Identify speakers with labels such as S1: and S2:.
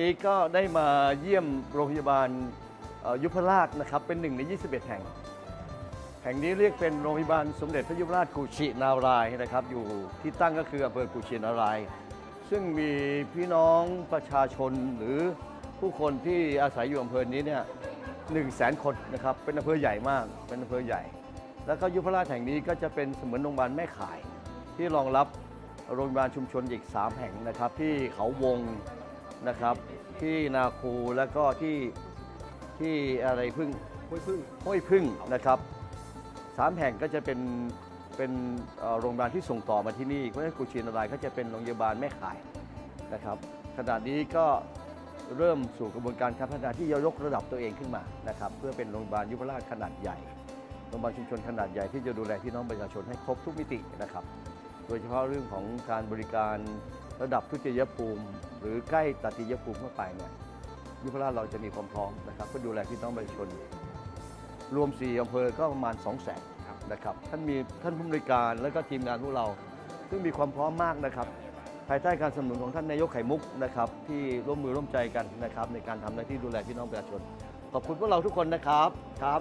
S1: นี้ก็ได้มาเยี่ยมโรงพยาบาลยุพราชนะครับ เป็นหนึ่งใน 21 แห่ง แห่งนี้เรียกเป็นโรงพยาบาลสมเด็จพระยุพราชกุชินารายนะครับ อยู่ที่ตั้งก็คืออำเภอกุชินาราย ซึ่งมีพี่น้องประชาชนหรือผู้คนที่อาศัยอยู่อำเภอนี้เนี่ยหนึ่งแสนคนนะครับ เป็นอำเภอใหญ่มาก เป็นอำเภอใหญ่ แล้วก็ยุพราชแห่งนี้ก็จะเป็นเสมือนโรงพยาบาลแม่ข่าย ที่รองรับโรงพยาบาลชุมชนอีก 3 แห่งนะครับ ที่เขาวง นะครับ ที่นาคูแล้วก็ที่ที่อะไรพึ่ง
S2: ห้วยพึ่ง
S1: ห้วยพึ่งนะครับสามแห่งก็จะเป็นเป็นเอ่อโรงพยาบาลที่ส่งต่อมาที่นี่เพราะฉะนั้นกุชินารายณ์ก็จะเป็นโรงพยาบาลแม่ข่ายนะครับขณะนี้ก็เริ่มสู่กระบวนการการพัฒนาที่จะยกระดับตัวเองขึ้นมานะครับเพื่อเป็นโรงพยาบาลยุพราชขนาดใหญ่โรงพยาบาลชุมชนขนาดใหญ่ที่จะดูแลพี่น้องประชาชนให้ครบทุกมิตินะครับ โดยเฉพาะเรื่องของการบริการ ระดับทุติยภูมิ หรือใกล้ตติยภูมิเข้าไปเนี่ยยุพราชเราจะมีความพร้อมนะครับเพื่อดูแลพี่น้องประชาชน รวม 4อำเภอก็ประมาณ 2 0 0แสนนะครับท่านมีท่านผู้บริการและก็ทีมงานพวกเรา ซึ่งมีความพร้อมมากนะครับ ภายใต้การสนับสนุนของท่านนายกไข่มุกนะครับที่ร่วมมือร่วมใจกันนะครับในการทำหน้าที่ดูแลพี่น้องประชาชน ขอบคุณพวกเราทุกคนนะครับครับ